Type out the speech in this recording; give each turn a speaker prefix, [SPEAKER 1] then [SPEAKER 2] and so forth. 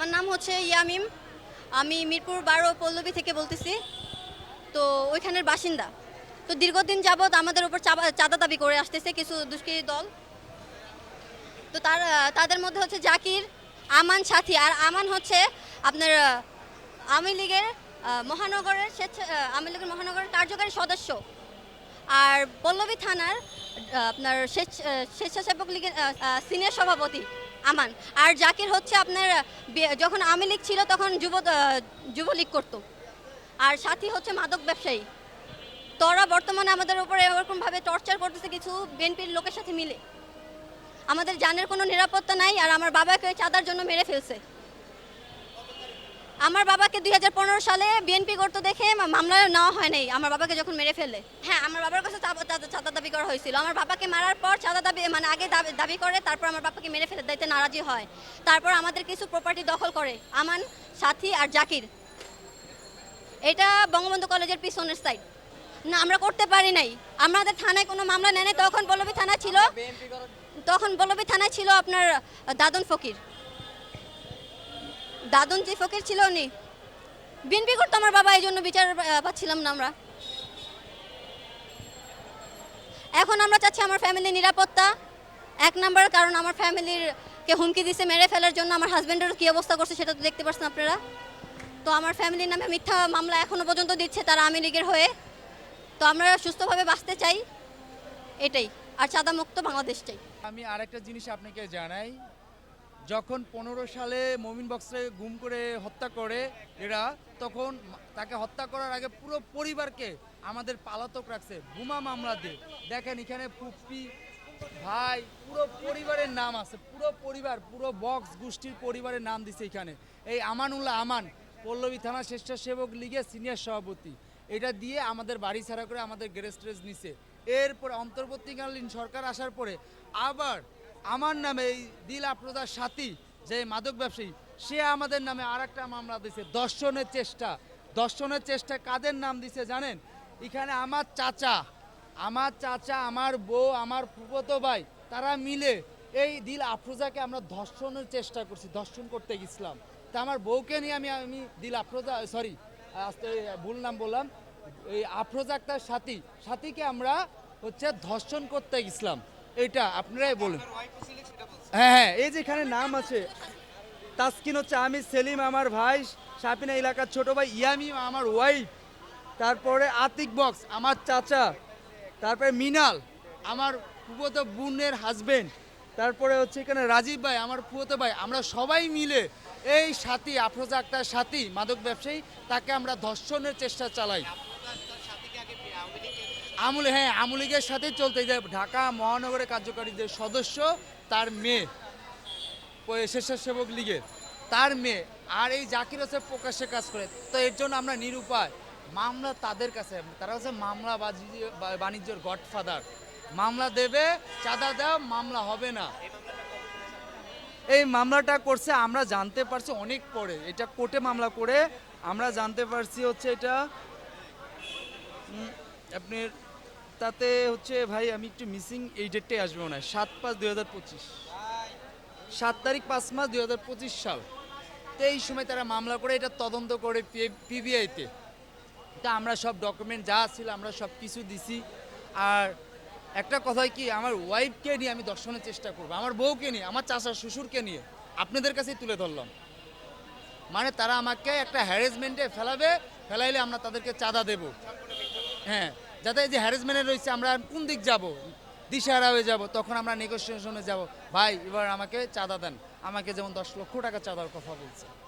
[SPEAKER 1] হচ্ছে ইয়ামিম। আমি মিরপুর বারো পল্লবী থেকে বলতেছি। তো ওইখানের বাসিন্দা। তো দীর্ঘদিন যাবৎ আমাদের উপর চাঁদা দাবি করে আসতেছে কিছু দুষ্কৃতী দল। তো তার, তাদের মধ্যে হচ্ছে জাকির, আমান সাথী, আর আমান হচ্ছে আপনার আওয়ামী লীগের মহানগরের স্বেচ্ছা আওয়ামী লীগের মহানগরের কার্যকারী সদস্য। আর পল্লবী থানার আপনার স্বেচ্ছ- স্বেচ্ছাসেবক লীগের সিনিয়র সভাপতি। আমান। আর জাকির হচ্ছে আপনার যখন লীগ ছিল তখন যুব যুবলীগ করতো। আর সাথী হচ্ছে মাদক ব্যবসায়ী। তোরা বর্তমানে আমাদের উপরে এরকমভাবে টর্চার করতেছে, কিছু বিএনপির লোকের সাথে মিলে। আমাদের জানের কোনো নিরাপত্তা নাই, আর আমার বাবাকে চাঁদার জন্য মেরে ফেলছে। আমার বাবাকে দু হাজার পনেরো সালে বিএনপি করতে দেখে মামলা নেওয়া হয় নাই। আমার বাবাকে যখন মেরে ফেলে। হ্যাঁ আমার বাবার কাছে চাঁদা- দাবি করা হয়েছিল। আমার বাবাকে মারার পর চাঁদা দাবি মানে আগে দাবি- করে তারপর আমার বাবাকে মেরে ফেলে দিতে নারাজি হয়। তারপর আমাদের কিছু প্রপার্টি দখল করে আমান সাথী আর জাকির। এটা বঙ্গবন্ধু কলেজের পিছনের সাইড না আমরা করতে পারি নাই। আমাদের থানায় কোনো মামলা নেয় তখন পল্লবী থানা ছিল তখন পল্লবী থানায় ছিল আপনার দাদন ফকির। দাদন যে ফকির ছিল উনি। বিএনপি করতো আমার বাবা এই জন্য বিচার পাচ্ছিলাম না আমরা। এখন আমরা চাচ্ছি আমার ফ্যামিলির নিরাপত্তা। এক নাম্বার কারণ আমার ফ্যামিলির কে হুমকি দিছে, মেরে ফেলার জন্য আমার হাজবেন্ডের কি অবস্থা করছে সেটা তো দেখতে পাচ্ছেন আপনারা। তো আমার ফ্যামিলির নামে মিথ্যা মামলা এখনও পর্যন্ত দিচ্ছে তারা আওয়ামী লীগের হয়ে। তো আমরা সুস্থভাবে বাঁচতে চাই, এটাই। আর চাঁদা মুক্ত বাংলাদেশ চাই।
[SPEAKER 2] আমি আরেকটা জিনিস আপনাকে জানাই যখন পনেরো সালে মমিন বক্সে গুম করে হত্যা করে এরা, তখন তাকে হত্যা করার আগে পুরো পরিবারকে আমাদের পালাতক রাখছে, বোমা মামলা দিয়ে। দেখেন এখানে পুপ্পি ভাই, পুরো পরিবারের নাম আছে, পুরো পরিবার, পুরো বক্স গোষ্ঠীর পরিবারের নাম দিছে এখানে। এই আমানুল্লাহ আমান, পল্লবী থানা স্বেচ্ছাসেবক লীগের সিনিয়র সভাপতি। এটা দিয়ে আমাদের বাড়ি ছাড়া করে আমাদের গ্যারেজ ট্রেজ নিছে। এরপরে অন্তর্বর্তীকালীন সরকার আসার পরে আবার আমার নামে এই দিল আপ্রদার সাথী, যে মাদক ব্যবসায়ী, সে আমাদের নামে আর একটা মামলা দিছে, দর্শনের চেষ্টা। দর্শনের চেষ্টা কাদের নাম দিছে জানেন? এখানে আমার চাচা আমার চাচা, আমার বউ, আমার ফুফতো ভাই, তারা মিলে এই দিল আফরোজাকে আমরা ধর্ষণের চেষ্টা করছি ধর্ষণ করতে গেছিলাম। তা আমার বউকে নিয়ে আমি আমি দিল আফরোজা সরি আস্তে ভুল নাম বললাম, এই আফরোজা আক্তার সাথী, সাথীকে আমরা হচ্ছে ধর্ষণ করতে গেছিলাম। এটা আপনারাই বলুন। হ্যাঁ হ্যাঁ এই যেখানে নাম আছে তাসকিন হচ্ছে আমি সেলিম আমার ভাই সাপিনা এলাকার ছোট ভাই ইয়ামি আমার ওয়াইফ তারপরে আতিক বক্স আমার চাচা তারপরে মিনাল আমার ফুফতো বোনের হাজবেন্ড তারপরে হচ্ছে এখানে রাজীব ভাই আমার ফুফতো ভাই আমরা সবাই মিলে এই সাথী আফরোজা আক্তার সাথী মাদক ব্যবসায়ী তাকে আমরা ধর্ষণের চেষ্টা চালাই। আমুল হ্যাঁ আমুলিগের সাথে চলতে যে ঢাকা মহানগরের কার্যকারী যে সদস্য, তার মেয়ে স্বেচ্ছাসেবক লীগের, তার মেয়ে, আর এই জাকির হচ্ছে প্রকাশ্যে কাজ করে। তো এর জন্য আমরা নিরুপায়। মামলা তাদের কাছে। তারা হচ্ছে মামলা বাণিজ্যের গডফাদার। মামলা দেবে, চাঁদা দেওয়া মামলা হবে না। এই মামলাটা করছে, আমরা জানতে পারছি অনেক পরে। এটা কোর্টে মামলা করে, আমরা জানতে পারছি হচ্ছে এটা আপনার তাতে হচ্ছে ভাই, আমি একটু মিসিং এই ডেটটাই আসবে হয়। সাত পাঁচ দুই হাজার পঁচিশ। সাত তারিখ পাঁচ মাস দুই হাজার পঁচিশ সাল। তো এই সময় তারা মামলা করে, এটা তদন্ত করে পিবিআইতে তা আমরা সব ডকুমেন্ট যা ছিল আমরা সব কিছু দিছি। আর একটা কথা কি, আমার ওয়াইফকে নিয়ে আমি দর্শনের চেষ্টা করব। আমার বউকে নিয়ে, আমার চাষার শ্বশুরকে নিয়ে। আপনাদের কাছেই তুলে ধরলাম। মানে তারা আমাকে একটা হ্যারেসমেন্টে ফেলাবে, ফেলাইলে আমরা তাদেরকে চাঁদা দেব। হ্যাঁ। যাতে যে হ্যারেসমেন্টে রয়েছে, আমরা কোন দিক যাব? দিশাহারা হয়ে যাব, তখন আমরা নেগোসিয়েশনে যাব। ভাই, এবার আমাকে চাঁদা দেন। আমাকে যেমন দশ লক্ষ টাকা চাঁদার কথা বলছে।